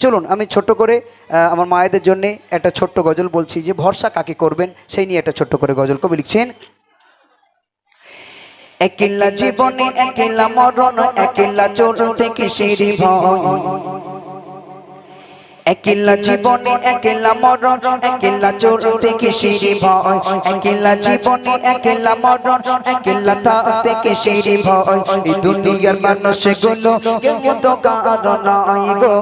চলুন আমি ছোট্ট করে আমার মায়েদের জন্য একটা ছোট্ট গজল বলছি যে ভরসা কাকে করবেন সেই নিয়ে একটা ছোট্ট করে গজল কবি লিখছেন। একলা জীবনে একলা মরণ একলা চোর থেকে সিঁড়ি ভয়? একলা জীবনে একলা মরণ একলা চোর থেকে সিঁড়ি ভয় একলা জীবনে একলা মরণ একলা থেকে সিঁড়ি ভয় এই দুনিয়ার মানুষগুলো কেউ তো কারণ নয় গো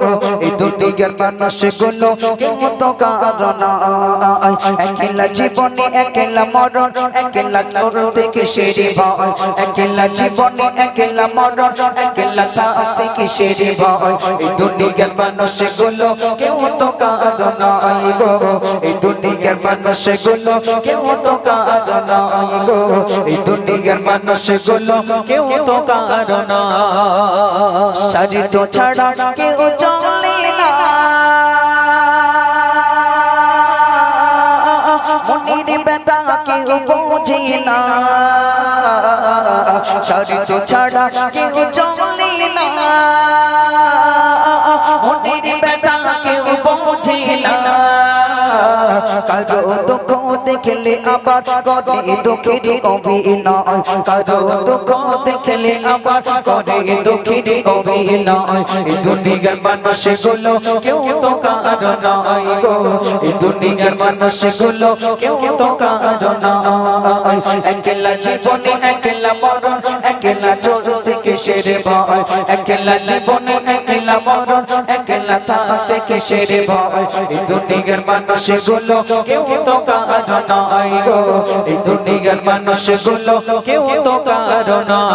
এই দুনিয়ার মানুষগুলো কেউ তো কারণ নয় একলা জীবনে একলা মরণ একলা চোর থেকে সিঁড়ি ভয় একলা জীবনে একলা মরণ একলা থেকে সিঁড়ি ভয় এই দুনিয়ার মানুষগুলো কেউ তো কারও নয় গো। এই দুনিয়ার মানুষগুলো কেউ তো কারও নয় গো। এই দুনিয়ার মানুষগুলো কেউ তো কারও নয় সাজি তো ছাড়া কেউ চলে না। না। ছাড়া কেউ চলে না। মনির কারও দুঃখ দেখলে আবার করে দুঃখের অভিনয় কারও দুঃখ দেখলে আবার করে দুঃখের অভিনয় এই দুনিয়ার মানুষগুলো কেউ তো কারও নয় গো। এই দুনিয়ার মানুষগুলো কেউ তো কারও নয়। একলা জীবনে একলা মরণ, একলা চোর থেকে সেরে ভয়। একলা জীবনে একলা মরণ, একলা থাকতে কে সেরে ভয়? এই দুনিয়ার মানুষগুলো কেউ তো কারও নয় গো। এই দুনিয়ার মানুষগুলো কেউ তো কারও নয়।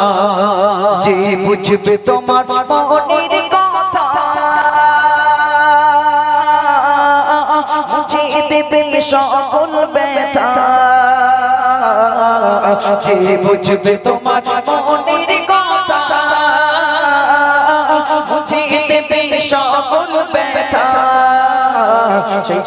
যে বুঝবে তোমার মনের কথা সকল ব্যথা। যে বুঝবে তোমার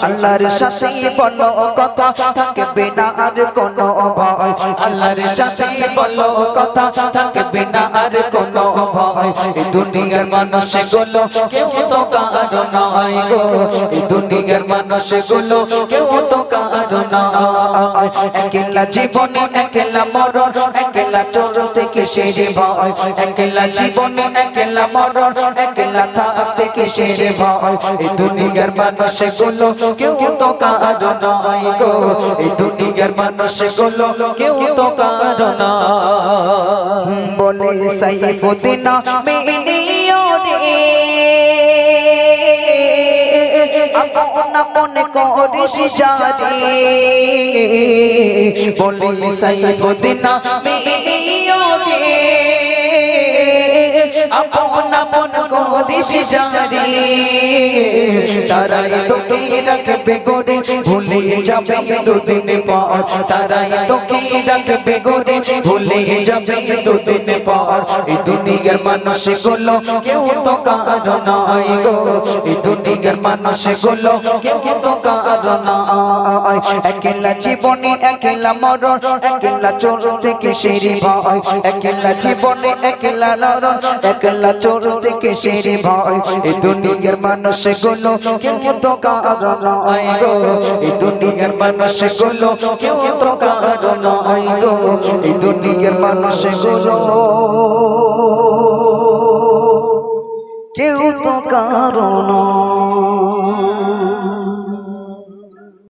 আল্লাহর সাথে বলো কথা, থাকবে না আর কোনো ভয়। আল্লাহর সাথে বলো কথা, থাকবে না আর কোনো ভয়। এই দুনিয়ার মানুষগুলো কেউ তো কারও নয় গো। এই দুনিয়ার মানুষগুলো কেউ তো কারও নয়। একলা জীবনে একলা মরণ, একলা চোর থেকে সেরে ভয়। একলা জীবনে একলা মরণ, একলা থাকতে কে সেরে ভয়। এই দুনিয়ার মানুষগুলো কেউ তো কারও নয় গো। এই দুনিয়ার মানুষগুলো কেউ তো কারও নয় বলে সাইফুদ্দিন মেনিও আপন আপন করিস জারে বলে সাইফুদ্দিন মেনিও আপন আপন করিস জারে তারাই তোকে রাখবে গোরে ভুলে যাবে দুদিন পর তারাই তোকে রাখবে গোরে ভুলে যাবে দুদিন পর এই দুনিয়ার মানুষগুলো কেউ তো কারও নয় গো এই দুনিয়ার মানুষগুলো কেউ তো কারও নয় একলা জীবনে একলা মরণ একলা চোর থেকে ভয় একলা জীবনে একলা লড়ন একলা চোর থেকে সেরে ভয়। এই দুনিয়ার মানুষগুলো কেউ তো কারও নয় গো। এই দুনিয়ার মানুষগুলো কেউ তো কারও নয় গো। এই দুনিয়ার মানুষগুলো কেউ তো কারও নয়।